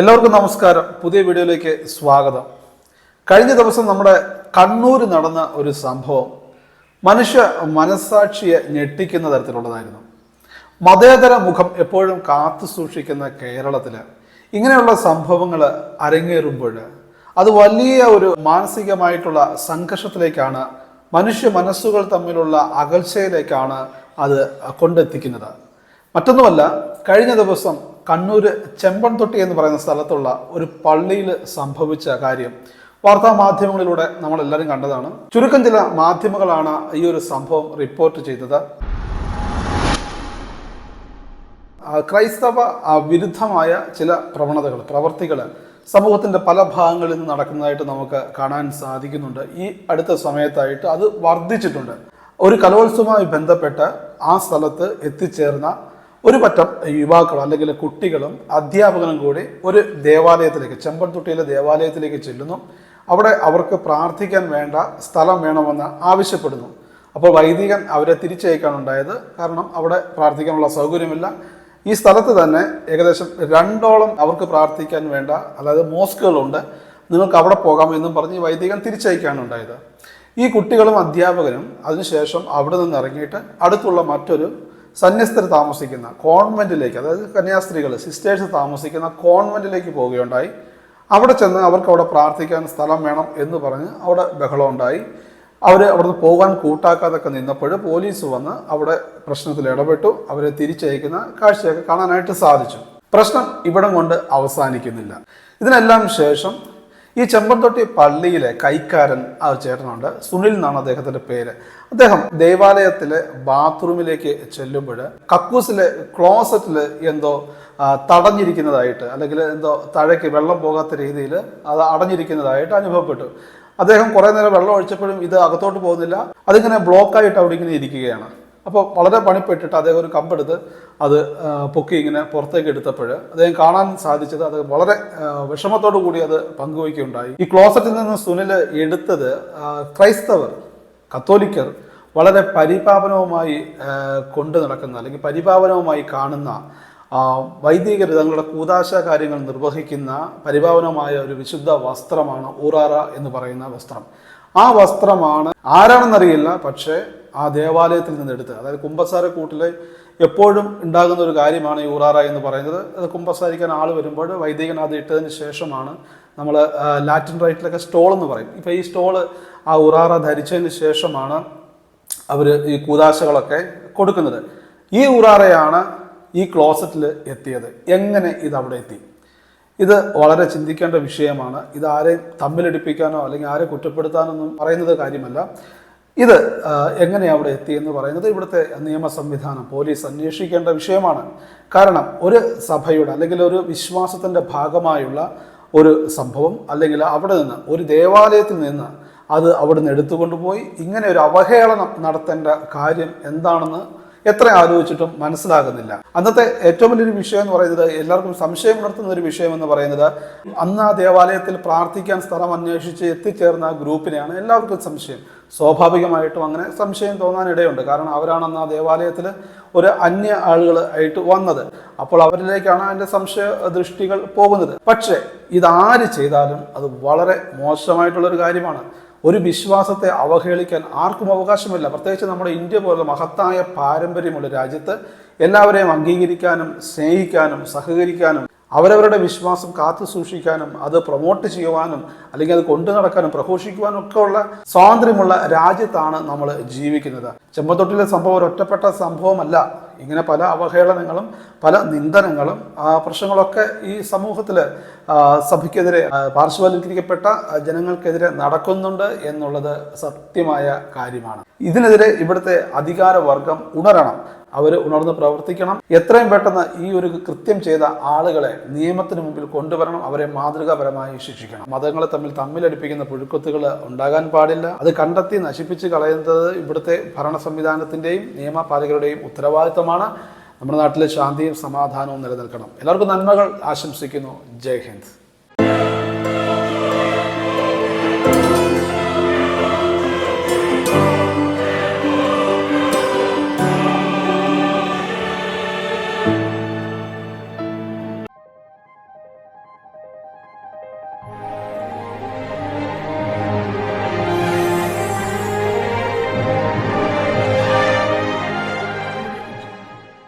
എല്ലാവർക്കും നമസ്കാരം. പുതിയ വീഡിയോയിലേക്ക് സ്വാഗതം. കഴിഞ്ഞ ദിവസം നമ്മുടെ കണ്ണൂർ നടന്ന ഒരു സംഭവം മനുഷ്യ മനസാക്ഷിയെ ഞെട്ടിക്കുന്ന തരത്തിലുള്ളതായിരുന്നു. മതേതര മുഖം എപ്പോഴും കാത്തു സൂക്ഷിക്കുന്ന കേരളത്തിൽ ഇങ്ങനെയുള്ള സംഭവങ്ങൾ അരങ്ങേറുമ്പോൾ അത് വലിയ ഒരു മാനസികമായിട്ടുള്ള സംഘർഷത്തിലേക്കാണ് മനുഷ്യ മനസ്സുകൾ തമ്മിലുള്ള അകൽച്ചയിലേക്കാണ് അത് കൊണ്ടെത്തിക്കുന്നത്. മറ്റൊന്നുമല്ല കഴിഞ്ഞ ദിവസം കണ്ണൂർ ചെമ്പൻതൊട്ടി എന്ന് പറയുന്ന സ്ഥലത്തുള്ള ഒരു പള്ളിയിൽ സംഭവിച്ച കാര്യം വാർത്താ മാധ്യമങ്ങളിലൂടെ നമ്മൾ എല്ലാവരും കണ്ടതാണ്. ചുരുക്കം ചില മാധ്യമങ്ങളാണ് ഈ ഒരു സംഭവം റിപ്പോർട്ട് ചെയ്തത്. ക്രൈസ്തവ വിരുദ്ധമായ ചില പ്രവണതകൾ പ്രവർത്തികൾ സമൂഹത്തിന്റെ പല ഭാഗങ്ങളിൽ നിന്ന് നടക്കുന്നതായിട്ട് നമുക്ക് കാണാൻ സാധിക്കുന്നുണ്ട്. ഈ അടുത്ത സമയത്തായിട്ട് അത് വർദ്ധിച്ചിട്ടുണ്ട്. ഒരു കലോത്സവവുമായി ബന്ധപ്പെട്ട് ആ സ്ഥലത്ത് എത്തിച്ചേർന്ന ഒരു പറ്റം യുവാക്കളും അല്ലെങ്കിൽ കുട്ടികളും അധ്യാപകനും കൂടി ഒരു ദേവാലയത്തിലേക്ക് ചെമ്പൻതുട്ടിയിലെ ദേവാലയത്തിലേക്ക് ചെല്ലുന്നു. അവിടെ അവർക്ക് പ്രാർത്ഥിക്കാൻ വേണ്ട സ്ഥലം വേണമെന്ന് ആവശ്യപ്പെടുന്നു. അപ്പോൾ വൈദികൻ അവരെ തിരിച്ചയക്കാനുണ്ടായത് കാരണം അവിടെ പ്രാർത്ഥിക്കാനുള്ള സൗകര്യമില്ല. ഈ സ്ഥലത്ത് തന്നെ ഏകദേശം രണ്ടോളം അവർക്ക് പ്രാർത്ഥിക്കാൻ വേണ്ട അതായത് മോസ്കുകളുണ്ട്. നിങ്ങൾക്ക് അവിടെ പോകാം എന്നും പറഞ്ഞ് വൈദികൻ തിരിച്ചയക്കാനുണ്ടായത് ഈ കുട്ടികളും അധ്യാപകനും അതിനുശേഷം അവിടെ നിന്ന് ഇറങ്ങിയിട്ട് അടുത്തുള്ള മറ്റൊരു സന്യസ്തർ താമസിക്കുന്ന കോൺവെന്റിലേക്ക് അതായത് കന്യാസ്ത്രീകൾ സിസ്റ്റേഴ്സ് താമസിക്കുന്ന കോൺവെന്റിലേക്ക് പോവുകയുണ്ടായി. അവിടെ ചെന്ന് അവർക്ക് അവിടെ പ്രാർത്ഥിക്കാൻ സ്ഥലം വേണം എന്ന് പറഞ്ഞ് അവിടെ ബഹളം ഉണ്ടായി അവർ അവിടുന്ന് പോകാൻ കൂട്ടാക്കാതൊക്കെ നിന്നപ്പോൾ പോലീസ് വന്ന് അവിടെ പ്രശ്നത്തിൽ ഇടപെട്ടു. അവരെ തിരിച്ചയക്കുന്ന കാഴ്ചയൊക്കെ കാണാനായിട്ട് സാധിച്ചു. പ്രശ്നം ഇവിടം കൊണ്ട് അവസാനിക്കുന്നില്ല. ഇതിനെല്ലാം ശേഷം ഈ ചെമ്പന്തൊട്ടി പള്ളിയിലെ കൈക്കാരൻ ആ ചേട്ടനുണ്ട്. സുനിൽ എന്നാണ് അദ്ദേഹത്തിന്റെ പേര്. അദ്ദേഹം ദേവാലയത്തിലെ ബാത്റൂമിലേക്ക് ചെല്ലുമ്പോൾ കക്കൂസിലെ ക്ലോസറ്റിൽ എന്തോ തടഞ്ഞിരിക്കുന്നതായിട്ട് അല്ലെങ്കിൽ എന്തോ താഴേക്ക് വെള്ളം പോകാത്ത രീതിയിൽ അത് അടഞ്ഞിരിക്കുന്നതായിട്ട് അനുഭവപ്പെട്ടു. അദ്ദേഹം കുറേ നേരം വെള്ളം ഒഴിച്ചപ്പോഴും ഇത് അകത്തോട്ട് പോകുന്നില്ല. അതിങ്ങനെ ബ്ലോക്കായിട്ട് അവിടെ ഇങ്ങനെ ഇരിക്കുകയാണ്. അപ്പോൾ വളരെ പണിപ്പെട്ടിട്ട് അദ്ദേഹം ഒരു കമ്പെടുത്ത് അത് പൊക്കി ഇങ്ങനെ പുറത്തേക്ക് എടുത്തപ്പോൾ അദ്ദേഹം കാണാൻ സാധിച്ചത് അത് വളരെ വിഷമത്തോടു കൂടി അത് പങ്കുവയ്ക്കുകയുണ്ടായി. ഈ ക്ലോസറ്റിൽ നിന്ന് സുനിൽ എടുത്തത് ക്രൈസ്തവർ കത്തോലിക്കർ വളരെ പരിപാവനവുമായി കൊണ്ടു നടക്കുന്ന അല്ലെങ്കിൽ പരിപാവനവുമായി കാണുന്ന വൈദിക തങ്ങളുടെ കൂതാശ കാര്യങ്ങൾ നിർവഹിക്കുന്ന പരിപാവനമായ ഒരു വിശുദ്ധ വസ്ത്രമാണ് ഊറാറ എന്ന് പറയുന്ന വസ്ത്രം. ആ വസ്ത്രമാണ് ആരാണെന്നറിയില്ല പക്ഷേ ആ ദേവാലയത്തിൽ നിന്ന് എടുത്ത് അതായത് കുമ്പസാരക്കൂട്ടിലെ എപ്പോഴും ഉണ്ടാകുന്ന ഒരു കാര്യമാണ് ഈ ഊറാറ എന്ന് പറയുന്നത്. അത് കുമ്പസാരിക്കാൻ ആൾ വരുമ്പോൾ വൈദികൻ അത് ഇട്ടതിന് ശേഷമാണ് നമ്മൾ ലാറ്റിൻ റൈറ്റിലൊക്കെ സ്റ്റോൾ എന്ന് പറയും. ഇപ്പോൾ ഈ സ്റ്റോൾ ആ ഉറാറ ധരിച്ചതിന് ശേഷമാണ് അവർ ഈ കൂതാശകളൊക്കെ കൊടുക്കുന്നത്. ഈ ഉറാറയാണ് ഈ ക്ലോസറ്റിൽ എത്തിയത്. എങ്ങനെ ഇത് അവിടെ എത്തി? ഇത് വളരെ ചിന്തിക്കേണ്ട വിഷയമാണ്. ഇത് ആരെയും തമ്മിലടിപ്പിക്കാനോ അല്ലെങ്കിൽ ആരെ കുറ്റപ്പെടുത്താനൊന്നും പറയുന്നത് കാര്യമല്ല. ഇത് എങ്ങനെ അവിടെ എത്തി എന്ന് പറയുന്നത്? ഇവിടുത്തെ നിയമ സംവിധാനം പോലീസ് അന്വേഷിക്കേണ്ട വിഷയമാണ്. കാരണം ഒരു സഭയുടെ അല്ലെങ്കിൽ ഒരു വിശ്വാസത്തിന്റെ ഭാഗമായുള്ള ഒരു സംഭവം അല്ലെങ്കിൽ അവിടെ നിന്ന് ഒരു ദേവാലയത്തിൽ നിന്ന് അത് അവിടെ നിന്ന് എടുത്തുകൊണ്ടുപോയി ഇങ്ങനെ ഒരു അവഹേളനം നടത്തേണ്ട കാര്യം എന്താണെന്ന് എത്ര ആലോചിച്ചിട്ടും മനസ്സിലാകുന്നില്ല. അന്നത്തെ ഏറ്റവും വലിയൊരു വിഷയം എന്ന് പറയുന്നത് എല്ലാവർക്കും സംശയം ഉണർത്തുന്ന ഒരു വിഷയം എന്ന് പറയുന്നത് അന്ന് ആ ദേവാലയത്തിൽ പ്രാർത്ഥിക്കാൻ സ്ഥലം അന്വേഷിച്ച് എത്തിച്ചേർന്ന ഗ്രൂപ്പിനെയാണ് എല്ലാവർക്കും സംശയം. സ്വാഭാവികമായിട്ടും അങ്ങനെ സംശയം തോന്നാനിടയുണ്ട് കാരണം അവരാണ് അന്ന് ആ ദേവാലയത്തിൽ ഒരു അന്യ ആളുകൾ ആയിട്ട് വന്നത്. അപ്പോൾ അവരിലേക്കാണ് അതിന്റെ സംശയ ദൃഷ്ടികൾ പോകുന്നത്. പക്ഷേ ഇതാര് ചെയ്താലും അത് വളരെ മോശമായിട്ടുള്ളൊരു കാര്യമാണ്. ഒരു വിശ്വാസത്തെ അവഹേളിക്കാൻ ആർക്കും അവകാശമില്ല. പ്രത്യേകിച്ച് നമ്മുടെ ഇന്ത്യ പോലുള്ള മഹത്തായ പാരമ്പര്യമുള്ള രാജ്യത്ത് എല്ലാവരെയും അംഗീകരിക്കാനും സ്നേഹിക്കാനും സഹകരിക്കാനും അവരവരുടെ വിശ്വാസം കാത്തു സൂക്ഷിക്കാനും അത് പ്രൊമോട്ട് ചെയ്യുവാനും അല്ലെങ്കിൽ അത് കൊണ്ടു നടക്കാനും പ്രഘോഷിക്കുവാനും ഒക്കെ ഉള്ള സ്വാതന്ത്ര്യമുള്ള രാജ്യത്താണ് നമ്മൾ ജീവിക്കുന്നത്. ചെമ്പത്തൊട്ടിലെ സംഭവം ഒരു ഒറ്റപ്പെട്ട സംഭവമല്ല. ഇങ്ങനെ പല അവഹേളനങ്ങളും പല നിന്ദനങ്ങളും ആ, പ്രശ്നങ്ങളൊക്കെ ഈ സമൂഹത്തിൽ സഭയ്ക്കെതിരെ പാർശ്വവൽക്കരിക്കപ്പെട്ട ജനങ്ങൾക്കെതിരെ നടക്കുന്നുണ്ട് എന്നുള്ളത് സത്യമായ കാര്യമാണ്. ഇതിനെതിരെ ഇവിടുത്തെ അധികാരവർഗം ഉണരണം. അവർ ഉണർന്ന് പ്രവർത്തിക്കണം. എത്രയും പെട്ടെന്ന് ഈ ഒരു കൃത്യം ചെയ്ത ആളുകളെ നിയമത്തിന് മുമ്പിൽ കൊണ്ടുവരണം. അവരെ മാതൃകാപരമായി ശിക്ഷിക്കണം. മതങ്ങളെ തമ്മിൽ തമ്മിലടിപ്പിക്കുന്ന പുഴുക്കത്തുകൾ ഉണ്ടാകാൻ പാടില്ല. അത് കണ്ടെത്തി നശിപ്പിച്ച് കളയുന്നത് ഇവിടുത്തെ ഭരണ സംവിധാനത്തിന്റെയും നിയമപാലകരുടെയും ഉത്തരവാദിത്തമാണ്. നമ്മുടെ നാട്ടിലെ ശാന്തിയും സമാധാനവും നിലനിൽക്കണം. എല്ലാവർക്കും നന്മകൾ. ആശംസിക്കുന്നു. ജയ് ഹിന്ദ്.